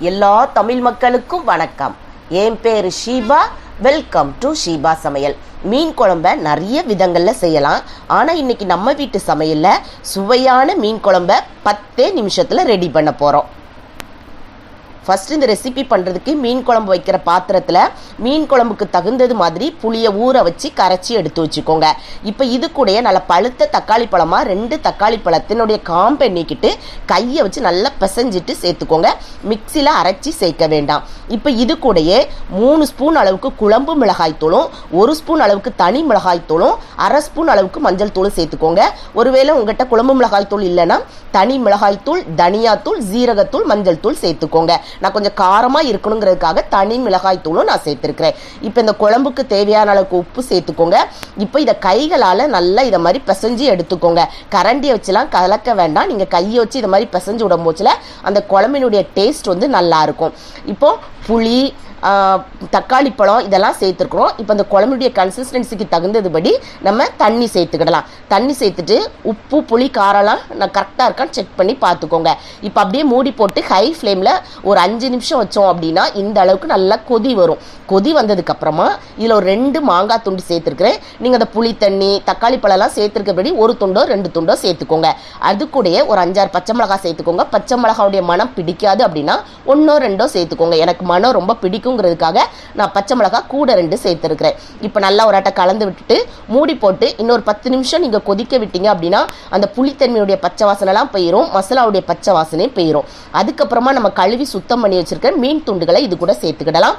எல்லா தமிழ் மக்களுக்கும் வணக்கம். என் பேர் ஷீபா. வெல்கம் டு ஷீபா சமையல். மீன் குழம்ப நிறைய விதங்களில் செய்யலாம். ஆனால் இன்னைக்கு நம்ம வீட்டு சமையலில் சுவையான மீன் குழம்ப பத்தே நிமிஷத்தில் ரெடி பண்ண போகிறோம் ஃபஸ்ட் இந்த ரெசிபி பண்ணுறதுக்கு மீன் குழம்பு வைக்கிற பாத்திரத்தில் மீன் குழம்புக்கு தகுந்தது மாதிரி புளியை ஊற வச்சு கரைச்சி எடுத்து வச்சுக்கோங்க. இப்போ இது கூட நல்ல பழுத்த தக்காளி பழமாக ரெண்டு தக்காளி பழத்தினுடைய காம்பை நீக்கிட்டு கையை வச்சு நல்லா பிசைஞ்சிட்டு சேர்த்துக்கோங்க. மிக்சியில் அரைச்சி சேர்க்க வேண்டாம். இப்போ இது கூடயே மூணு ஸ்பூன் அளவுக்கு குழம்பு மிளகாய் தூளும் ஒரு ஸ்பூன் அளவுக்கு தனி மிளகாய் தூளும் அரை ஸ்பூன் அளவுக்கு மஞ்சள் தூளும் சேர்த்துக்கோங்க. ஒருவேளை உங்கள்கிட்ட குழம்பு மிளகாய் தூள் இல்லைன்னா தனி மிளகாய் தூள் தனியாத்தூள் ஜீரகத்தூள் மஞ்சள் தூள் சேர்த்துக்கோங்க. நான் கொஞ்சம் காரமாக இருக்கணுங்கிறதுக்காக தனி மிளகாய் தூளும் நான் சேர்த்துருக்கிறேன். இப்போ இந்த குழம்புக்கு தேவையான அளவுக்கு உப்பு சேர்த்துக்கோங்க. இப்போ இதை கைகளால் நல்லா இதை மாதிரி பிசைஞ்சு எடுத்துக்கோங்க. கரண்டியை வச்சுலாம் கலக்க வேண்டாம். நீங்கள் கையை வச்சு இதை மாதிரி பிசைஞ்சு விடும் போச்சுல அந்த குழம்பினுடைய டேஸ்ட் வந்து நல்லாயிருக்கும் இப்போது புளி தக்காளி பழம் இதெல்லாம் சேர்த்துருக்குறோம் இப்போ அந்த குழம்புடைய கன்சிஸ்டன்சிக்கு தகுந்ததுபடி நம்ம தண்ணி சேர்த்துக்கிடலாம். தண்ணி சேர்த்துட்டு உப்பு புளி காரம்லாம் நான் கரெக்டாக இருக்கான்னு செக் பண்ணி பார்த்துக்கோங்க. இப்போ அப்படியே மூடி போட்டு ஹை ஃப்ளேமில் ஒரு அஞ்சு நிமிஷம் வச்சோம் அப்படின்னா இந்த அளவுக்கு நல்லா கொதி வரும். கொதி வந்ததுக்கப்புறமா இதில் ஒரு ரெண்டு மாங்காய் துண்டு சேர்த்துருக்குறேன். நீங்கள் அந்த புளி தண்ணி தக்காளி பழம்லாம் சேர்த்துருக்கபடி ஒரு துண்டோ ரெண்டு துண்டோ சேர்த்துக்கோங்க. அது கூடயே ஒரு அஞ்சாறு பச்சை மிளகாய் சேர்த்துக்கோங்க. பச்சை மிளகாவுடைய மனம் பிடிக்காது அப்படின்னா ஒன்றோ ரெண்டோ சேர்த்துக்கோங்க. எனக்கு மனம் ரொம்ப பிடிக்கும். பிடிக்குங்கிறதுக்காக நான் பச்சை மிளகாய் கூட ரெண்டு சேர்த்துருக்கிறேன். இப்போ நல்லா ஒரு ஆட்டை கலந்து விட்டுட்டு மூடி போட்டு இன்னொரு பத்து நிமிஷம் நீங்கள் கொதிக்க விட்டீங்க அப்படின்னா அந்த புளித்தன்மையுடைய பச்சை வாசனைலாம் போயிடும் மசாலாவுடைய பச்சை வாசனையும் போயிடும் அதுக்கப்புறமா நம்ம கழுவி சுத்தம் பண்ணி வச்சுருக்க மீன் துண்டுகளை இது கூட சேர்த்துக்கிடலாம்.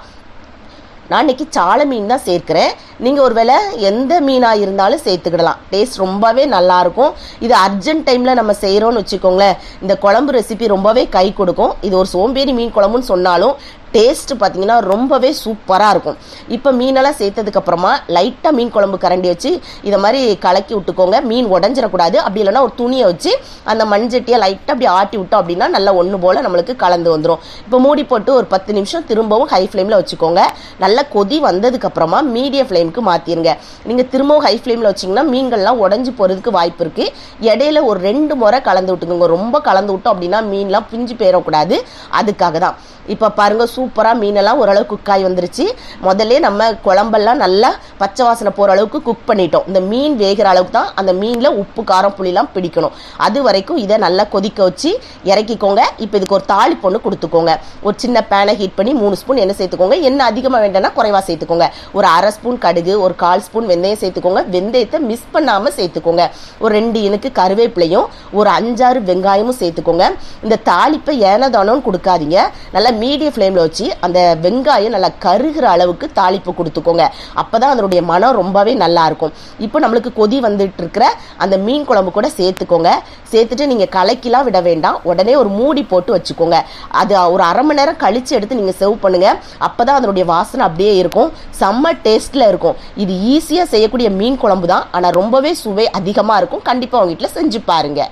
நான் இன்றைக்கி சாலை மீன் தான் சேர்க்குறேன். நீங்கள் ஒருவேளை எந்த மீனாக இருந்தாலும் சேர்த்துக்கிடலாம். டேஸ்ட் ரொம்பவே நல்லாயிருக்கும் இது அர்ஜென்ட் டைமில் நம்ம செய்கிறோன்னு வச்சுக்கோங்களேன். இந்த குழம்பு ரெசிபி ரொம்பவே கை கொடுக்கும். இது ஒரு சோம்பேறி மீன் குழம்புன்னு சொன்னாலும் டேஸ்ட்டு பார்த்தீங்கன்னா ரொம்பவே சூப்பராக இருக்கும். இப்போ மீனெல்லாம் சேர்த்ததுக்கப்புறமா லைட்டாக மீன் குழம்பு கரண்டி வச்சு இதை மாதிரி கலக்கி விட்டுக்கோங்க. மீன் உடஞ்சிடக்கூடாது. அப்படி இல்லைன்னா ஒரு துணியை வச்சு அந்த மண்சட்டியை லைட்டாக அப்படி ஆட்டி விட்டோம் அப்படின்னா நல்லா ஒன்று போல் நம்மளுக்கு கலந்து வந்துடும் இப்போ மூடி போட்டு ஒரு பத்து நிமிஷம் திரும்பவும் ஹை ஃப்ளேமில் வச்சுக்கோங்க. நல்லா கொதி வந்ததுக்கப்புறமா மீடியம் ஃப்ளேமுக்கு மாற்றிருங்க நீங்கள் திரும்பவும் ஹை ஃப்ளேமில் வச்சிங்கன்னா மீன்கள்லாம் உடஞ்சி போகிறதுக்கு வாய்ப்பு இருக்குது இடையில ஒரு ரெண்டு முறை கலந்து விட்டுக்கோங்க. ரொம்ப கலந்து விட்டோம் அப்படின்னா மீன்லாம் பிஞ்சு போயிடக்கூடாது. அதுக்காக தான் இப்போ பாருங்க சூப்பராக மீனெல்லாம் ஓரளவு ஆகி வந்துருச்சு. முதல்ல நம்ம குழம்பெல்லாம் நல்லா பச்சை வாசனை போகிற அளவுக்கு குக் பண்ணிட்டோம். இந்த மீன் வேகிற அளவுக்கு தான் அந்த மீனில் உப்பு காரம் புளிலாம் பிடிக்கணும். அது வரைக்கும் இதை நல்லா கொதிக்க வச்சு இறக்கிக்கோங்க. இப்போ இதுக்கு ஒரு தாளிப்பு ஒன்று கொடுத்துக்கோங்க. ஒரு சின்ன பேனை ஹீட் பண்ணி மூணு ஸ்பூன் எண்ணெய் சேர்த்துக்கோங்க. எண்ணெய் அதிகமாக வேண்டாம்னா குறைவாக சேர்த்துக்கோங்க. ஒரு அரை ஸ்பூன் கடுகு ஒரு கால் ஸ்பூன் வெந்தயம் சேர்த்துக்கோங்க. வெந்தயத்தை மிஸ் பண்ணாமல் சேர்த்துக்கோங்க. ஒரு ரெண்டு இனுக்கு கருவேப்பிலையும் ஒரு அஞ்சாறு வெங்காயமும் சேர்த்துக்கோங்க. இந்த தாளிப்பை ஏனதானோன்னு கொடுக்காதீங்க. நல்லா மீடியம் ஃப்ளேமில் வச்சு அந்த வெங்காயம் நல்லா கருகிற அளவுக்கு தாளிப்பு கொடுத்துக்கோங்க. அப்போ தான் அதனுடைய மனம் ரொம்பவே நல்லா இருக்கும். இப்போ நம்மளுக்கு கொதி வந்துட்டு இருக்கிற அந்த மீன் குழம்பு கூட சேர்த்துக்கோங்க. சேர்த்துட்டு நீங்கள் கலக்கிலாம் விட வேண்டாம். உடனே ஒரு மூடி போட்டு வச்சுக்கோங்க. அது ஒரு அரை மணி நேரம் கழித்து எடுத்து நீங்கள் சர்வ் பண்ணுங்கள் அப்போ தான் அதனுடைய வாசனை அப்படியே இருக்கும். செம்ம டேஸ்ட்டில் இருக்கும். இது ஈஸியாக செய்யக்கூடிய மீன் குழம்பு தான் ஆனால் ரொம்பவே சுவை அதிகமாக இருக்கும். கண்டிப்பாக அவங்க வீட்டில் செஞ்சு பாருங்கள்